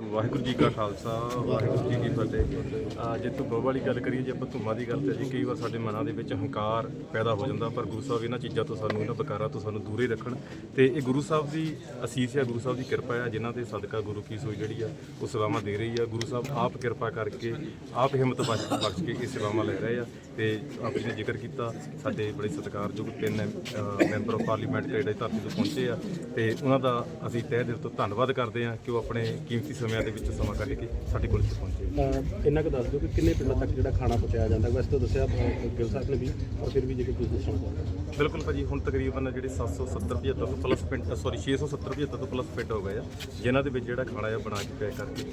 ਵਾਹਿਗੁਰੂ ਜੀ ਕਾ ਖਾਲਸਾ ਵਾਹਿਗੁਰੂ ਜੀ ਕੀ ਫਤਿਹ। ਜੇ ਧੁੱਪਾਂ ਵਾਲੀ ਗੱਲ ਕਰੀਏ ਜੇ ਆਪਾਂ ਧੁੰਮਾਂ ਦੀ ਗੱਲ ਤੇ ਜੀ ਕਈ ਵਾਰ ਸਾਡੇ ਮਨਾਂ ਦੇ ਵਿੱਚ ਹੰਕਾਰ ਪੈਦਾ ਹੋ ਜਾਂਦਾ ਪਰ ਗੁਰੂ ਸਾਹਿਬ ਇਹਨਾਂ ਚੀਜ਼ਾਂ ਤੋਂ ਸਾਨੂੰ ਇਹਨਾਂ ਵਿਕਾਰਾਂ ਤੋਂ ਸਾਨੂੰ ਦੂਰੇ ਰੱਖਣ। ਤੇ ਇਹ ਗੁਰੂ ਸਾਹਿਬ ਦੀ ਅਸੀਸ ਹੈ ਗੁਰੂ ਸਾਹਿਬ ਦੀ ਕਿਰਪਾ ਹੈ ਜਿਨ੍ਹਾਂ ਦੇ ਸਦਕਾ ਗੁਰੂ ਕੀ ਸੋਈ ਜਿਹੜੀ ਆ ਉਹ ਸੇਵਾਵਾਂ ਦੇ ਰਹੀ ਆ। ਗੁਰੂ ਸਾਹਿਬ ਆਪ ਕਿਰਪਾ ਕਰਕੇ ਆਪ ਹਿੰਮਤ ਬਖਸ਼ ਬਖਸ਼ ਕੇ ਇਹ ਸੇਵਾਵਾਂ ਲੈ ਰਹੇ ਆ ਤੇ ਆਪ ਜੀ ਨੇ ਜ਼ਿਕਰ ਕੀਤਾ। ਸਾਡੇ ਬੜੇ ਸਤਿਕਾਰਯੋਗ ਤਿੰਨ ah, member of parliament Canada ਦੀ ਧਰਤੀ ਤੋਂ ਪਹੁੰਚੇ ਆ। ਤੇ ਉਹਨਾਂ ਦਾ ਅਸੀਂ ਤਹਿ ਦਿਲ ਤੋਂ ਧੰਨਵਾਦ ਕਰਦੇ ਆ ਕਿ ਉਹ ਆਪਣੇ ਕੀਮਤੀ ਸਮਿਆਂ ਦੇ ਵਿੱਚ ਸਮਾਂ ਕੱਢ ਕੇ ਸਾਡੇ ਕੋਲ ਇੱਥੇ ਪਹੁੰਚੇ। ਅਹ ਇੰਨਾ ਕੁ ਦੱਸ ਦਿਓ ਕਿ ਕਿੰਨੇ ਪਿੰਡਾਂ ਤੱਕ ਜਿਹੜਾ ਖਾਣਾ ਪਹੁੰਚਾਇਆ ਜਾਂਦਾ? ਵੈਸੇ ਤਾਂ ਦੱਸਿਆ ਅਹ, ਗਿੱਲ ਸਾਹਿਬ ਨੇ ਵੀ ਪਰ ਫਿਰ ਵੀ ਜੇਕਰ ਤੁਸੀਂ ਦੱਸਣਾ ਚਾਹੁੰਦੇ। ਬਿਲਕੁਲ ਭਾਜੀ ਹੁਣ ਤਕਰੀਬਨ ਜਿਹੜੇ 770 75 ਤੋਂ ਪਲੱਸ ਪਿੰਡ ਸੌਰੀ 670 75 ਤੋਂ ਪਲੱਸ ਪਿੰਡ ਹੋ ਗਏ ਆ ਜਿਨ੍ਹਾਂ ਦੇ ਵਿੱਚ ਜਿਹੜਾ ਖਾਣਾ ਆ ਬਣਾ ਕੇ ਪੈਕ ਕਰਕੇ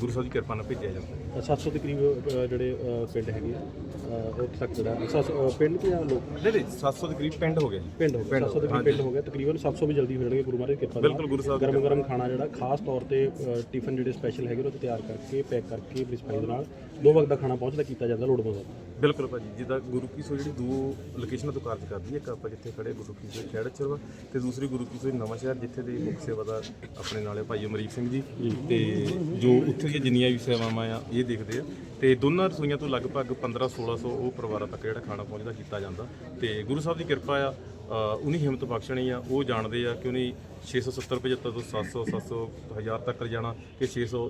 ਗੁਰੂ ਸਾਹਿਬ ਦੀ ਕਿਰਪਾ ਨਾਲ ਭੇਜਿਆ ਜਾਂਦਾ। ਅਹ 700 ਦੇ ਕਰੀਬ ਅਹ, ਜਿਹੜੇ ਅਹ, ਪਿੰਡ ਹੈਗੇ ਆ ਅਹ, ਉੱਥੇ ਤੱਕ ਜਿਹੜਾ 700 ਅਹ, ਪਿੰਡ ਤੇ ਜਾਂ ਲੋਕ? ਨਹੀਂ ਨਹੀਂ 700 ਦੇ ਕਰੀਬ ਪਿੰਡ ਹੋ ਗਏ। ਜੀ ਪਿੰਡ ਹੋ ਗਏ 700 ਦੇ ਕਰੀਬ ਪਿੰਡ ਹੋ ਗਏ ਤਕਰੀਬਨ 700 ਵੀ ਜਲਦੀ ਹੋ ਜਾਣਗੇ ਗੁਰੂ ਮਹਾਰਾਜ ਦੀ ਕਿਰਪਾ ਨਾਲ। ਬਿਲਕੁਲ ਗੁਰੂ ਸਾਹਿਬ ਦੀ ਗਰਮ ਗਰਮ ਖਾਣਾ ਜਿਹੜਾ ਖਾਸ ਤੌਰ ਤੇ ਟਿਫਨ ਜਿਹੜੇ ਸਪੈਸ਼ਲ ਹੈਗੇ ਉਹ ਤਿਆਰ ਕਰਕੇ ਪੈਕ ਕਰਕੇ ਬੜੀ ਸਫ਼ਾਈ ਦੇ ਨਾਲ ਦੋ ਵਕਤ ਦਾ ਖਾਣਾ ਪਹੁੰਚਦਾ ਕੀਤਾ ਜਾਂਦਾ ਲੋੜਵੰਦ ਦਾ ਬਿਲਕੁਲ ਭਾਜੀ ਜਿੱਦਾਂ ਗੁਰੂ ਕੀ ਸੋ ਜਿਹੜੀ ਦੋ ਲੋਕੇਸ਼ਨਾਂ ਤੋਂ ਕਾਰਜ ਕਰਦੀ ਹੈ ਇੱਕ ਆਪਾਂ ਜਿੱਥੇ ਖੜੇ ਗੁਰੂ ਕੀ ਸੋ ਖੇੜ ਚਰਵਾ ਤੇ ਦੂਸਰੀ ਗੁਰੂ ਕੀ ਸੋ ਨਵਾਂ ਸ਼ਹਿਰ ਜਿੱਥੇ ਦੇ ਮੁੱਖ ਸੇਵਾਦਾਰ ਆਪਣੇ ਨਾਲੇ ਭਾਈ ਅਮਰੀਕ ਸਿੰਘ ਜੀ। ਤੇ ਜੋ ਉੱਥੇ ਦੀਆਂ ਜਿੰਨੀਆਂ ਵੀ ਸੇਵਾਵਾਂ ਆ ਇਹ ਦੇਖਦੇ ਆ। ਤੇ ਦੋਨਾਂ ਰਸੋਈਆਂ ਤੋਂ ਲਗਭਗ 15 1600 ਉਹ ਪਰਿਵਾਰਾਂ ਤੱਕ ਜਿਹੜਾ ਖਾਣਾ ਪਹੁੰਚਦਾ ਕੀਤਾ ਜਾਂਦਾ। ਤੇ ਗੁਰੂ ਸਾਹਿਬ ਦੀ ਕਿਰਪਾ ਆ ਅ, ਉਹਨੀ ਹਿੰਮਤ ਬਖਸ਼ਣੀ ਆ ਉਹ ਜਾਣਦੇ ਆ ਕਿ ਉਹਨੇ 670 75 ਤੋਂ 700 700 1000 ਤੱਕ ਜਾਣਾ ਕਿ 600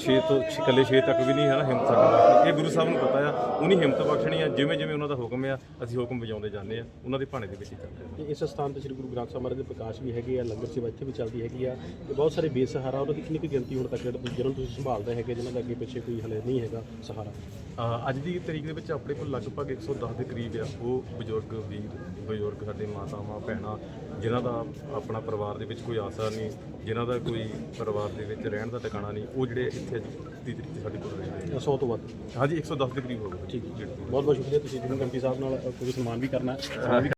6 ਤੋਂ ਇਕੱਲੇ 6 ਤੱਕ ਵੀ ਨਹੀਂ ਹੈ ਨਾ ਹਿੰਮਤ ਸਾਡੀ ਇਹ ਗੁਰੂ ਸਾਹਿਬ ਨੂੰ ਪਤਾ ਆ ਉਹਨੀ ਹਿੰਮਤ ਬਖਸ਼ਣੀ ਆ ਜਿਵੇਂ ਜਿਵੇਂ ਉਹਨਾਂ ਦਾ ਹੁਕਮ ਆ ਅਸੀਂ ਹੁਕਮ ਵਜਾਉਂਦੇ ਜਾਂਦੇ ਆ ਉਹਨਾਂ ਦੇ ਭਾਣੇ ਦੇ ਵਿੱਚ ਹੀ ਚੱਲਦੇ ਆ। ਇਸ ਸਥਾਨ ਤੇ ਸ੍ਰੀ ਗੁਰੂ ਗ੍ਰੰਥ ਸਾਹਿਬ ਮਹਾਰਾਜ ਦੇ ਪ੍ਰਕਾਸ਼ ਵੀ ਹੈਗੇ ਆ ਲੰਗਰ ਸੇਵਾ ਇੱਥੇ ਵੀ ਚੱਲਦੀ ਹੈਗੀ ਆ ਤੇ ਬਹੁਤ ਸਾਰੇ ਬੇਸਹਾਰਾ ਉਹਨਾਂ ਦੀ ਕਿੰਨੀ ਕੁ ਗਿਣਤੀ ਹੁਣ ਤੱਕ ਜਿਹੜਾ ਤੁਸੀਂ- ਤੁਸੀਂ ਸੰਭਾਲਦੇ ਹੈਗੇ ਜਿਨ੍ਹਾਂ ਦਾ ਅੱਗੇ ਪਿੱਛੇ ਕੋਈ ਹਲੇ ਨਹੀਂ ਹੈਗਾ ਸਹਾਰਾ। ਅ, ਅੱਜ ਦੀ ਤਰੀਕ ਦੇ ਵਿੱਚ ਆਪਣੇ ਕੋਲ ਲਗਭਗ 110 ਦੇ ਕਰੀਬ ਆ। ਉਹ ਬਜ਼ੁਰਗ ਵੀਰ ਬਜ਼ੁਰਗ ਸਾਡੇ ਮਾਤਾਵਾਂ ਭੈਣਾਂ ਜਿਨ੍ਹਾਂ ਦਾ ਆਪਣਾ ਪਰਿਵਾਰ ਦੇ ਵਿੱਚ ਕੋਈ ਆਸਰਾ ਨਹੀਂ ਜਿਨ੍ਹਾਂ ਦਾ ਕੋਈ ਪਰਿਵਾਰ ਦੇ ਵਿੱਚ ਰਹਿਣ ਦਾ ਟਿਕਾਣਾ ਨਹੀਂ ਉਹ ਜਿਹੜੇ ਇੱਥੇ ਅੱਜ ਦੀ ਤਰੀਕ ਤੇ ਸਾਡੇ ਕੋਲ ਰਹਿੰਦੇ 100 ਤੋਂ ਵੱਧ ਆ ਹਾਂਜੀ 110 ਦੇ ਕਰੀਬ ਹੋ ਗਏ। ਠੀਕ ਬਹੁਤ ਬਹੁਤ ਸ਼ੁਕਰੀਆ। ਤੁਸੀਂ ਜਿਵੇਂ ਕੰਪੀ ਸਾਹਿਬ ਨਾਲ ਅ, ਕੋਈ ਸਨਮਾਨ ਵੀ ਕਰਨਾ ਹੈ।